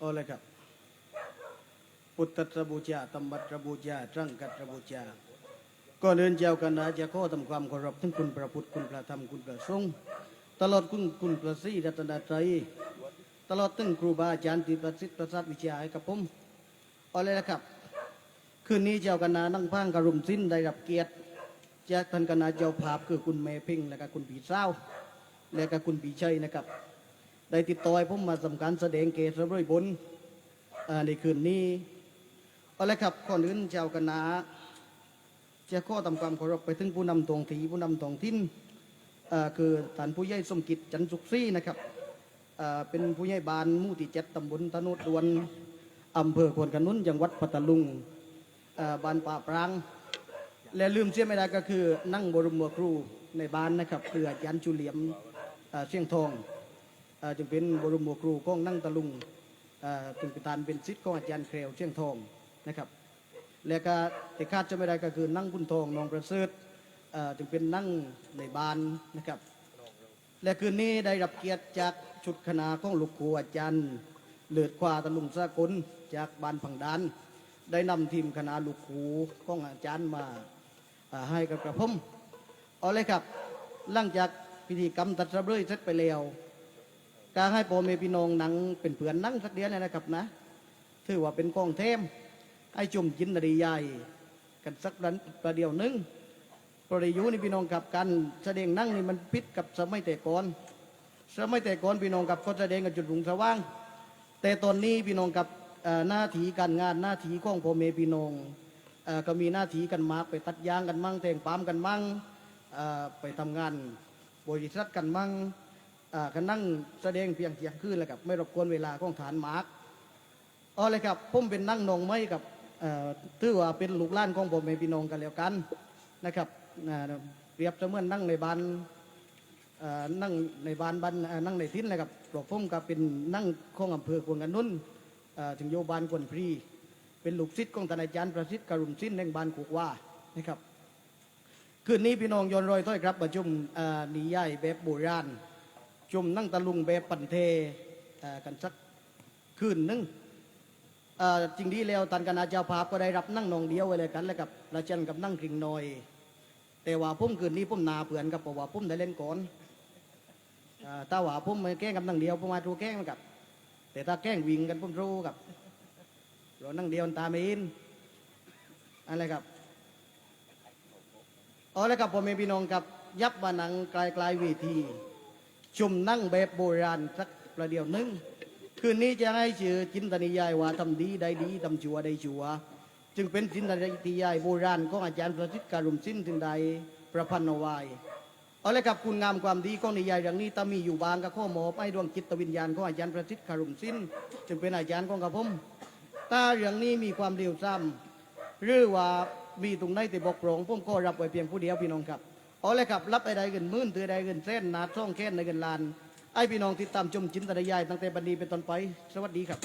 อ้เลยครับพุทธตรบูชาธรรมตรบูชาตรังกัตรบูชาก่อนเดินเจ้ากันนะจะข้อทำความเคารพถึงคุณพระพุทธคุณพระธรรมคุณพระสงฆ์ตลอดคุณคุณพระศรีรัตนตรัยตลอดถึงครูบาอาจารย์ที่ประสิทธิ์ประสัทวิชาให้กับผมเอาเลยนะครับ คืนนี้เจ้าคณะนั่งพังกระรุมสิ้นได้รับเกียรติจากท่านคณะเจ้าภาพคือคุณเมพิงและก็คุณผีเศร้าและก็คุณผีชัยนะครับ ได้ติดต่อให้ผมมาสำคัญแสดงเกตระเบิดบนอ่าในคืนนี้เอาละครับก่อนอื่นเจ้าคณะจะข้อทำความเคารพไปถึงผู้นำตองทีผู้นำตองทิ้นคือท่านผู้ใหญ่สมกิจจันทร์สุขศรีนะครับเป็นผู้ใหญ่บ้านมู่ที่เจ็ดตำบลธนุดวนอำเภอควนขนุนจังหวัดพัทลุงบ้านป่าปราง และลืมเสียไม่ได้ก็คือนั่งบรมครูในบ้านนะครับเพื่อยันจุเหลียมเอ่อเสียงทอง จึงเป็นบรมครูของนั่งตะลุงเอ่อจึงเป็นตานเป็นศิษย์ของอาจารย์เครวเสียงทองนะครับและก็แต่คาดจะไม่ได้ก็คือนั่งบุญทองนองประเสริฐจึงเป็นนั่งในบ้านนะครับ และคืนนี้ได้รับเกียรติจากชุดคณะของลูกครูอาจารย์เลือดควาตะลุงสากลจากบ้านผังดานได้นำทีมคณะลูกครูของอาจารย์มาให้กับกระผมเอาเลยครับหลังจากพิธีกรรมตัดสะเบยเสร็จไปแล้ว การให้พ่อแม่พี่น้องนั่งเป็นเพื่อนนั่งสักเดียวเนี่ยนะครับนะ ถือว่าเป็นกองเทมให้จุ่มจินนาดีใหญ่กันสักรันประเดี๋ยวนึงประเดี๋ยวนี่พี่น้องกับการแสดงนั่งนี่มันพิษกับสมัยแต่ก่อนสมัยแต่ก่อนพี่น้องกับเขาแสดงกันจุดรุ่งสว่าง แต่ตอนนี้พี่น้องกับหน้าที่การงานหน้าที่ของพ่อแม่พี่น้องก็มีหน้าที่กันมากไปตัดยางกันมั่งแต่งปาล์มกันมั่งไปทำงานบริษัทกันมั่ง กันนั่งแสดงเพียงเที่ยงคืนแล้วกับไม่รบกวนเวลาของฐานมาร์กเอาเลยครับผมเป็นนั่งนองไม้กับเอ่อถือว่าเป็นลูกล้านของพ่อแม่พี่น้องกันแล้วกันนะครับเปรียบเสมือนนั่งในบ้านนั่งในบ้านบ้านนั่งในทิ้นเลยครับปลอกผมก็เป็นนั่งของอำเภอควนกันนุ่นถึงโยบานกวนพรีเป็นลูกศิษย์ของท่านอาจารย์ประสิทธิ์กรุณศิลป์แห่งบ้านกุกว่านะครับคืนนี้พี่น้องยนรอยถ้อยครับประชุมนิยายแบบโบราณ ชุมนั่งตะลุงแบบปันเทกันสักคืนหนึงเอ่อจริงดีแล้วตันคณะเจ้าภาพก็ได้รับนั่งนองเดียวไว้เลยกันแล้วกับละจันกับนั่งกริงน้อย แต่ว่าผมคืนนี้ผมนาเผื่อนกับเพราะว่าผมได้เล่นก่อนอ่าถ้าว่าผมไม่แกล้งกับนั่งเดียวผมมาดูแกล้งมันกับ แต่ถ้าแกล้งวิ่งกันผมรู้กับเรานั่งเดียวตาไม่อินอะไรครับเอาเลยครับพ่อแม่พี่น้องกับยับมาหนังไกลไกลๆเวที ชุมนั่งแบบโบราณสักประเดี๋ยวนึง คืนนี้จะให้ชื่อจินตนิยายว่าทำดีได้ดีทำชั่วได้ชั่ว จึงเป็นจินตนิยายโบราณของอาจารย์ประสิทธิ์การุมสิ้นถึงใดประพันธ์เอาไว้เอาลยครับคุณงามความดีของนิยายอย่างนี้ถ้ามีอยู่บางก็ข้อหมอบให้ดวงจิตวิญญาณของอาจารย์ประสิทธิ์การุมสิ้น จึงเป็นอาจารย์ของกระผมถ้าเรื่องนี้มีความเร็วซ้ำหรือว่ามีตรงไหนที่บกพร่องผมก็รับไว้เพียงผู้เดียวพี่น้องครับ เอาเลยครับรับไอ้ใดเงินหมื่นถือใดเงินเส้นนาท่องแค้นในเงินลานไอ้พี่น้องติดตามชมจินตนิยายตั้งแต่บัดนี้เป็นต้นไป สวัสดีครับ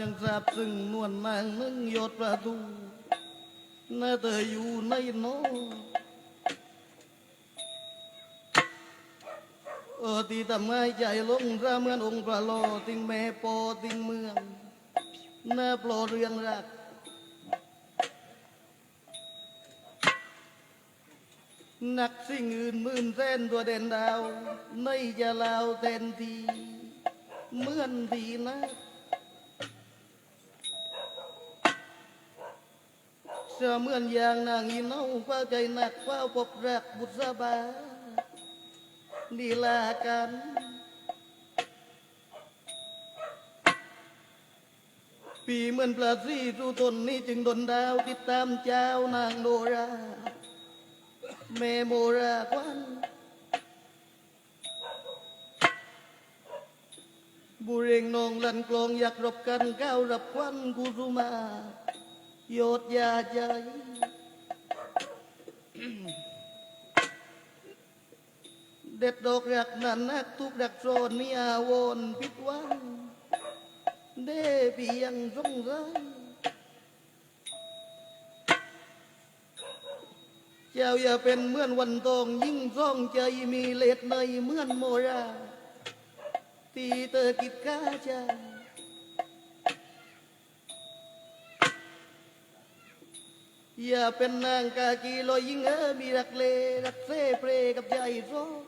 ยังทราบซึ่งนวลนางนึ่งยอดประตูน่าเธออยู่ในโนเออที่ทำให้ใจลงระเหมือนองค์พระโลติงแม่ปอติงเมืองน่าปลอเรืองรักนักสิ่งอื่นมื่นแสนตัวเด่นดาวในจะลาวแทนทีเหมือนทีนะ เสมือนอย่างนางอีเนาเฝ้าใจหนักเฝ้าพบรักบุษบาลีลากันปีเหมือนปลาซีสู่ตนนี้จึงดนดาวติดตามเจ้านางโนราเมโมราควันบุเรงนองลันกลองอยากรบกันก้าวรับควันกุสุมา โยดยาใจเด็ดดอกรักนันนักทุกดักโซนมีอาวรณ์ผิดหวังเด้เพียงสงสัยเจ้าอย่าเป็นเหมือนวันทองยิ่งซ่องใจมีเลดในเหมือนโมราที่เธอกิดกาใจ อย่าเป็นนางกากีลอยยิ่งเออมีรักเลรักเซ่เพรกับใจร้อง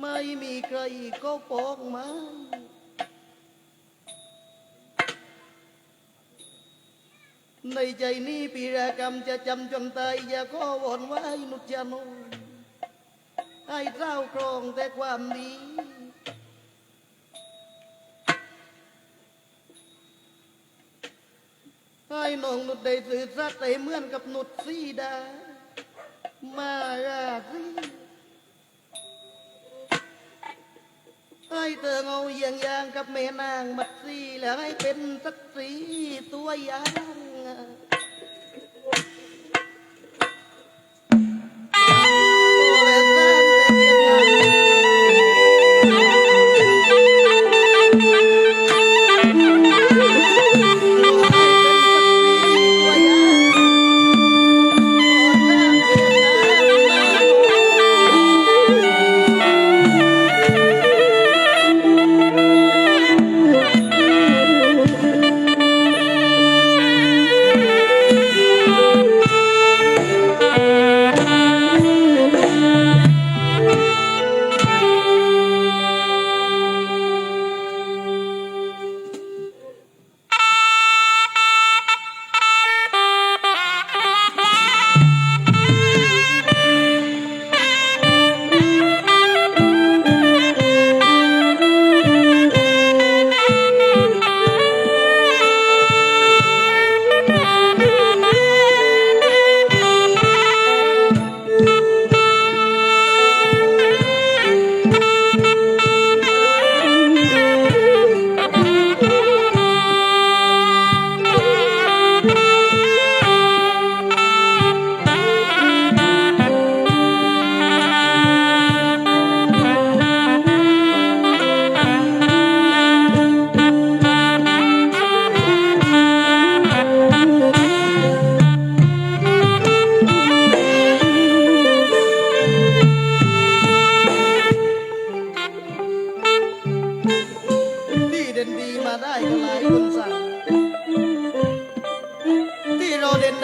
ไม่มีใครก็ปองมาในใจนี้ปีรากรรมจะจำจนตายอย่าก็วอนไว้นุจนงให้เจ้าครองแต่ความดี ให้น้องนุดได้สื่อสัตย์แต่เหมือนกับนุดซีดา มาราสีให้เธอเอาเยี่ยงยางกับแม่นางมัดสีแล้วให้เป็นสักสีตัวยาง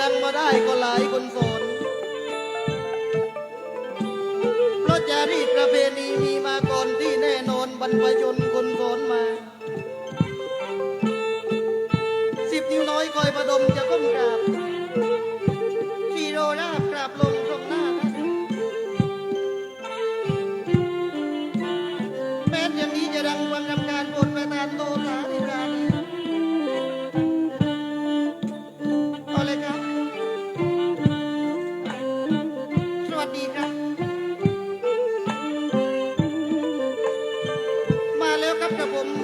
งมาได้ก็หลายคนสนเพราะจารีตประเพณีมีมาก่อนที่แน่นอนบรรพชนคนสนมา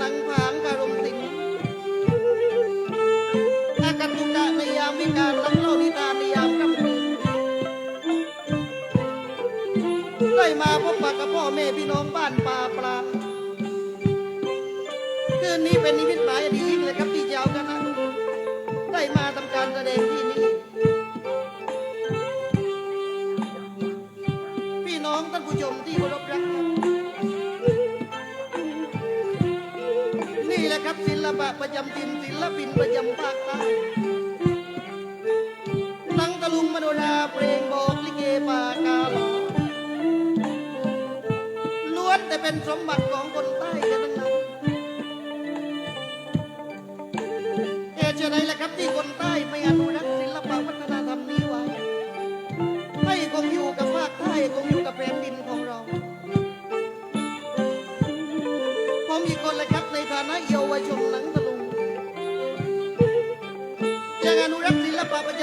ลังผางการมสิงอากัตุกะในยามวิการลังเล่าดิทานในยามกลางคืนได้มาพบปะกับพ่อแม่พี่น้องบ้านป่าปลาคืนนี้เป็นนิมิตหมายดียิ่งเลยครับพี่ยาวกันนะได้มาทำการแสดงที่นี่พี่น้องท่านผู้ชมที่เคารพรักครับักศิลปะประจำถิ่นศิลปินประจำภาคใต้ตั้งตะลุงมโนราเพลงบอกลิเกปากาลล้วนแต่เป็นสมบัติของคนใต้กันทั้งนั้นเอเช่นไรล่ะครับที่คนใต้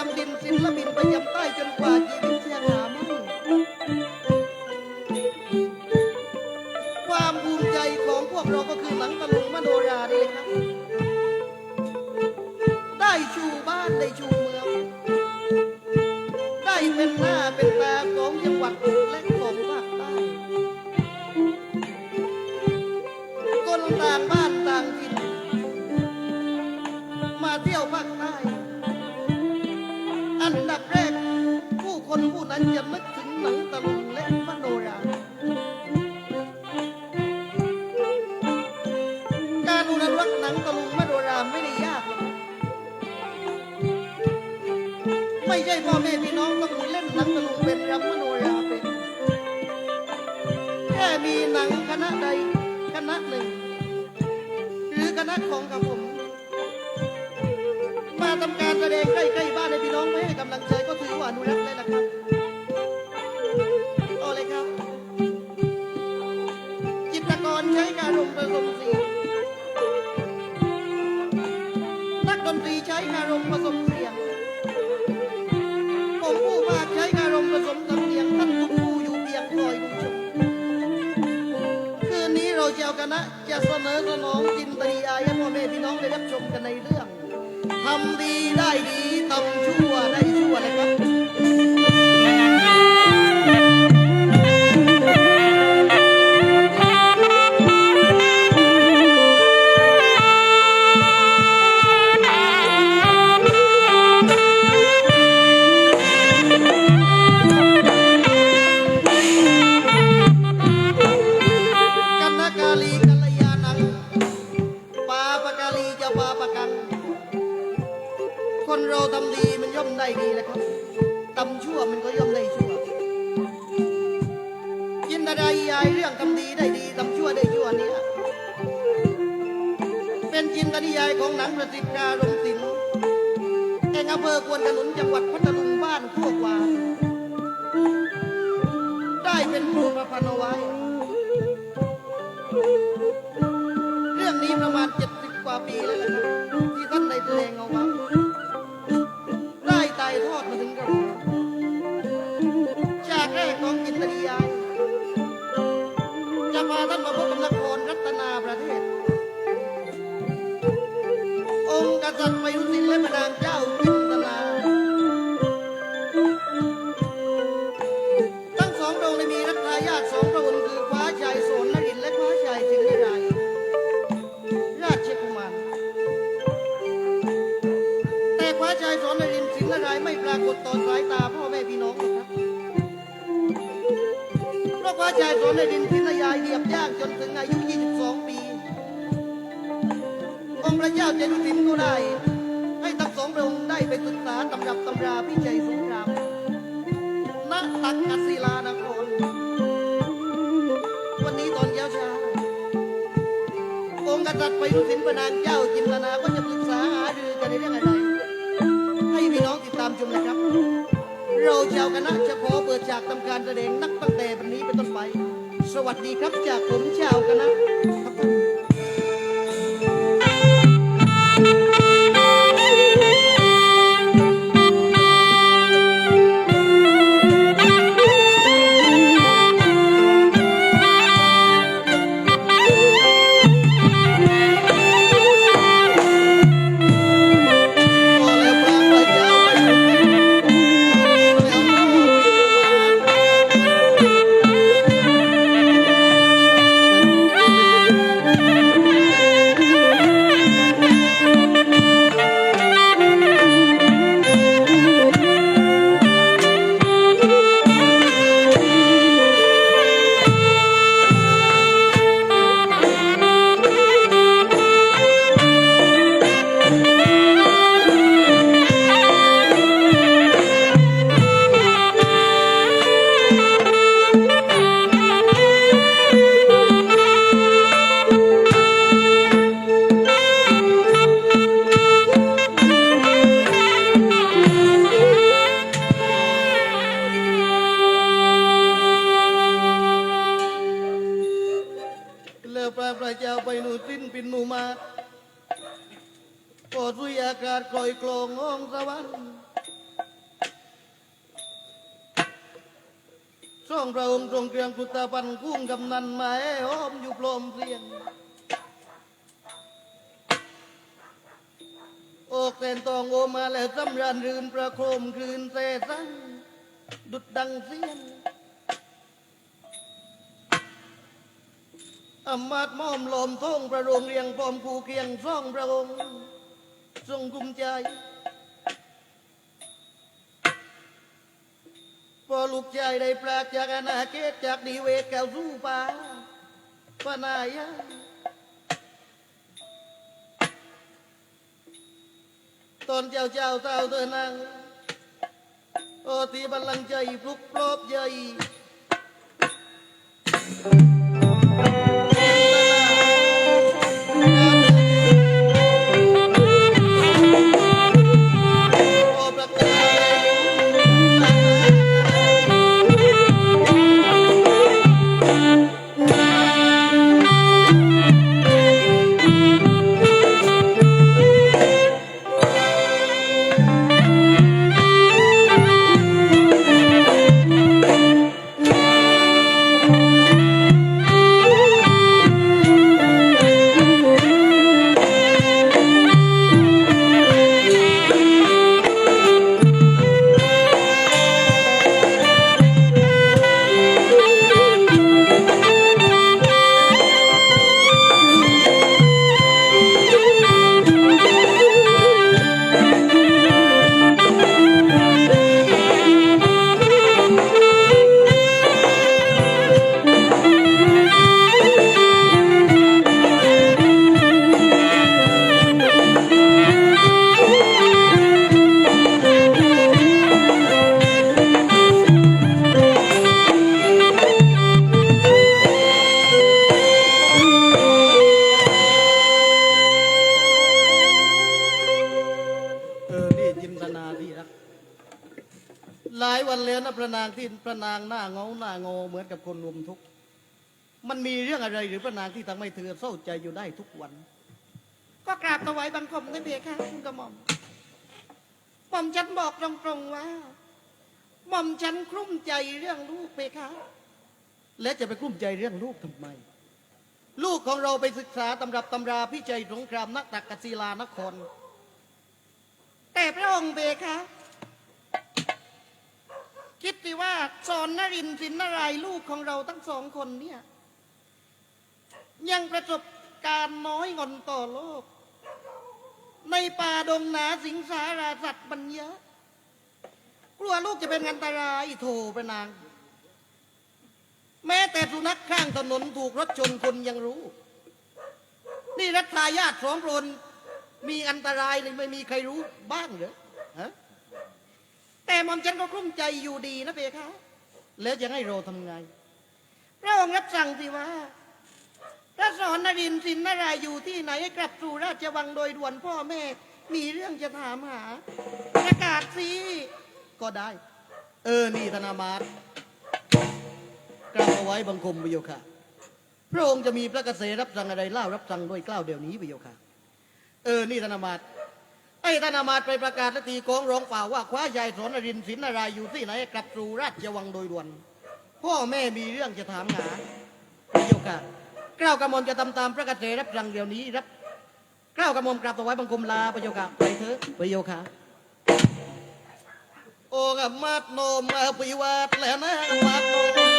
ยำดินศิลบินไปยำใต้จนกว่าจีวิตจะหาไม่ความภูมิใจของพวกเราก็คือหลังตะลุงมโนราเดชครับ ได้ชูบ้านได้ชูเมือง ได้เป็นหน้าเป็นตาของจังหวัดและของภาคใต้คนต่างบ้าน องพระเจ้าเจดุสินก็ได้ ให้ทั้งสองพระองค์ได้ไปศึกษาตำรับตำราพิจัยสงครามณตักกศิลานคร วันนี้ตอนเย้าเช้าองค์กษัตริย์ไปดุสินพระนางเจ้าจินตนาก็จะปรึกษาหารือจะได้เรื่องอะไร ให้พี่น้องติดตามชมนะครับ เราเจ้าคณะจะขอเปิดฉากทำการแสดงนักตั้งแต่วันนี้เป็นต้นไป สวัสดีครับจากผมเจ้าคณะ องพระองค์ทรงเตรียมกุตาปันคุ้งกำนันมาให้อมอยู่พรมเสียงโอกแตนตองโอมาแล้วสำราญรื่นประโคมคืนเสสังดุดดังเสียงอำมาตย์ม้อมลมท่องประโรงเรียงพร้อมคูเคียงซ่องพระองค์ทรงกุมใจ ลูกชายได้ปรากจากอนาเขตจากดีเวกแก้วสู่ป่าปนายาตอนเจ้าเจ้าเต้าเธอนางโอทีบัลลังก์ใจปลุกปลอบใจโมันมีเรื่องอะไรหรือพระนางที่ทำให้เธอเศร้าใจอยู่ได้ทุกวัน ก็กราบถวายบังคมกันเถอะค่ะคุณกระหม่อมหม่อมฉันบอกตรงๆว่าหม่อมฉันคลุ้มใจเรื่องลูกเพคะ และจะไปกลุ้มใจเรื่องลูกทำไม ลูกของเราไปศึกษาตำรับตำราพิจัยสงครามนักตักกศิลานคร แต่พระองค์เพคะคิดสิว่าสอนนรินทร์สินนารายณ์ลูกของเราทั้งสองคนเนี่ย ยังประสบการณ์น้อยงอนต่อโลก ในป่าดงหนาสิงสาราสัตว์มันเยอะ กลัวลูกจะเป็นอันตรายโถพระนาง แม้แต่สุนัขข้างถนนถูกรถชนคนยังรู้ นี่รัฐายาทสองพลมีอันตรายเลยไม่มีใครรู้บ้างเหรอฮะแต่มอมฉันก็กลุ้มใจอยู่ดีนะเพคะ แล้วจะให้เราทำไงพระองค์รับสั่งสิว่า พระสอนนรินทร์สินนารายอยู่ที่ไหนกลับสู่ราชวังโดยด่วนพ่อแม่ มีเรื่องจะถามหา ประกาศสิก็ได้ เออ นี่ธนามาตกล่าวเอาไว้บังคมประโยค่ะ พระองค์จะมีพระเกษรับสั่งอะไรเล่ารับสั่งโดยกล้าวเดี๋ยวนี้ประโยค่ะ เออ นี่ธนามาตไอ้ธนามาตไปประกาศและตีกองร้องเปล่าว่าคว้าใหญ่สอนนรินทร์สินนารายอยู่ที่ไหนกลับสู่ราชวังโดยด่วน พ่อแม่มีเรื่องจะถามหาประโยค่ะ กล้าวกระหม่อมจะทำตามพระกเกษรับรังเดี๋ยวนี้รับกล้าวกระหม่อมกราบถวายบังคมลาประโยคะไปเถอะประโยคะโอ้กับมาดโนมมาปิวาดแล้วนะมาดโน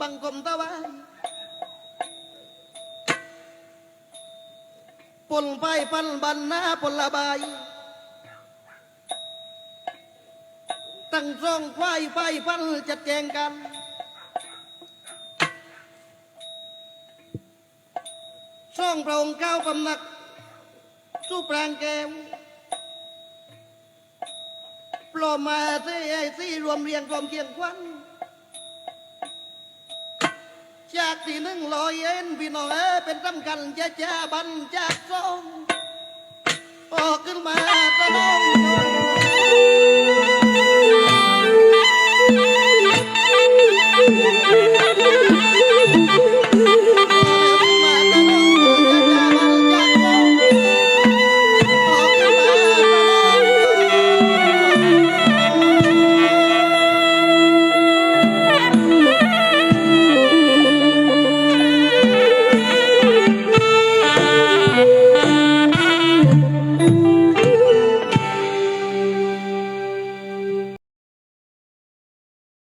บังคมตะวายปนไปปันบันนาปนละบาย ตั้งซ่องควายไฟพันจัดแจงกัน ช่องพระองค์เก้าพำนักสู้ปรางแก้วปลอมมาเสียสี่รวมเรียงรวมเคียงควัน จากที่หนึ่งลอยเอ็นพี่น้องเอ้เป็นสำคัญจะจ้าบันจากสองออกขึ้นมาตะลง